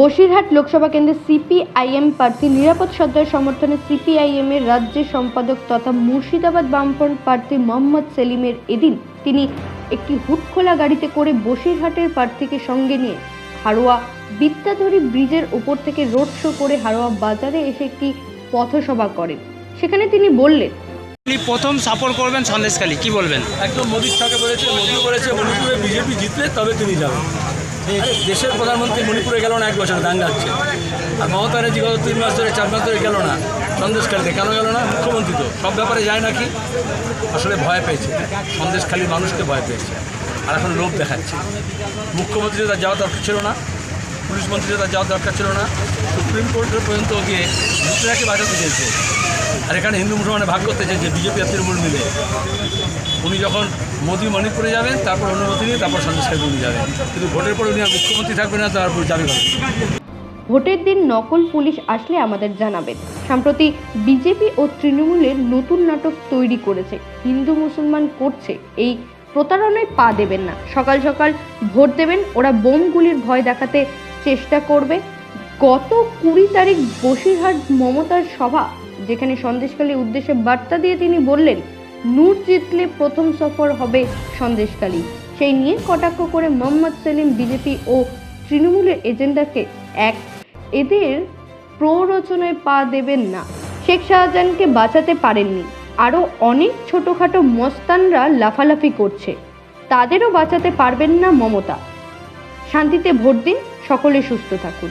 বসিরহাট লোকসভা কেন্দ্রে সিপিআইএম প্রার্থী নিরাপদ সর্দার সমর্থনে সিপিআইএম এর রাজ্য সম্পাদক তথা মুর্শিদাবাদ বামফ্রন্ট প্রার্থী মোহাম্মদ সেলিমের এদিন তিনি একটি হুটখোলা গাড়িতে করে বসিরহাটের প্রার্থীকে সঙ্গে নিয়ে হারোয়া বিদ্যাধরী ব্রিজের উপর থেকে রোড শো করে হারোয়া বাজারে এসে একটি পথসভা করেন। সেখানে তিনি বললেন আপনি প্রথম সাপোর্ট করবেন সন্দেশখালী কি বলবেন? একদম মোদির ছকে বলেছে মোদি বলেছে মণিপুরে বিজেপি জিতলে তবে তিনি যাবেন। দেশের প্রধানমন্ত্রী মণিপুরে গেল না এক বছর দাঙ্গাচ্ছে আর মমতা ব্যানার্জি গত তিন মাস ধরে, চার মাস ধরে গেল না। সন্দেশখালীতে কেন গেল না? মুখ্যমন্ত্রী তো। সব ব্যাপারে যায় নাকি আসলে ভয় পেয়েছে। সন্দেশখালীর মানুষকে ভয় পেয়েছে। আর এখন লোভ দেখাচ্ছে। মুখ্যমন্ত্রী তার যাওয়া দরকার ছিল না। পুলিশ মন্ত্রী তার যাওয়ার দরকার ছিল না। সুপ্রিম কোর্টের পর্যন্ত গিয়ে মুসলিমকে বাঁচাতে চেয়েছে আর এখানে হিন্দু মুসলমানে ভাগ করতে চেয়েছে বিজেপি আর তৃণমূল মিলে। উনি যখন মোদী মণিপুরে যাবেন, তারপর অনুমতি নিয়ে, তারপর সন্দেশখালী উনি যাবেন। কিন্তু ভোটের পর উনি আর মুখ্যমন্ত্রী থাকবেন না তারপর যাবে? ভোটের দিন নকল পুলিশ আসলে আমাদের জানাবেন। সম্প্রতি বিজেপি ও তৃণমূলের নতুন নাটক তৈরি করেছে। হিন্দু মুসলমান করছে। এই প্রতারণায় পা দেবেন না। সকাল সকাল ভোট দেবেন। ওরা বোমগুলির ভয় দেখাতে চেষ্টা করবে। গত কুড়ি তারিখ বসিরহাট মমতার সভা, যেখানে সন্দেশকালী উদ্দেশ্যে বার্তা দিয়ে তিনি বললেন, নূর জিতলে প্রথম সফর হবে সন্দেশকালী সেই নিয়ে কটাক্ষ করে মোহাম্মদ সেলিম, বিজেপি ও তৃণমূলের এজেন্ডাকে এক, এদের প্ররোচনায় পা দেবেন না। শেখ শাহজাহানকে বাঁচাতে পারেননি। আরও অনেক ছোটোখাটো মস্তানরা লাফালাফি করছে। তাদেরও বাঁচাতে পারবেন না মমতা। শান্তিতে ভোট দিন সকলে সুস্থ থাকুন।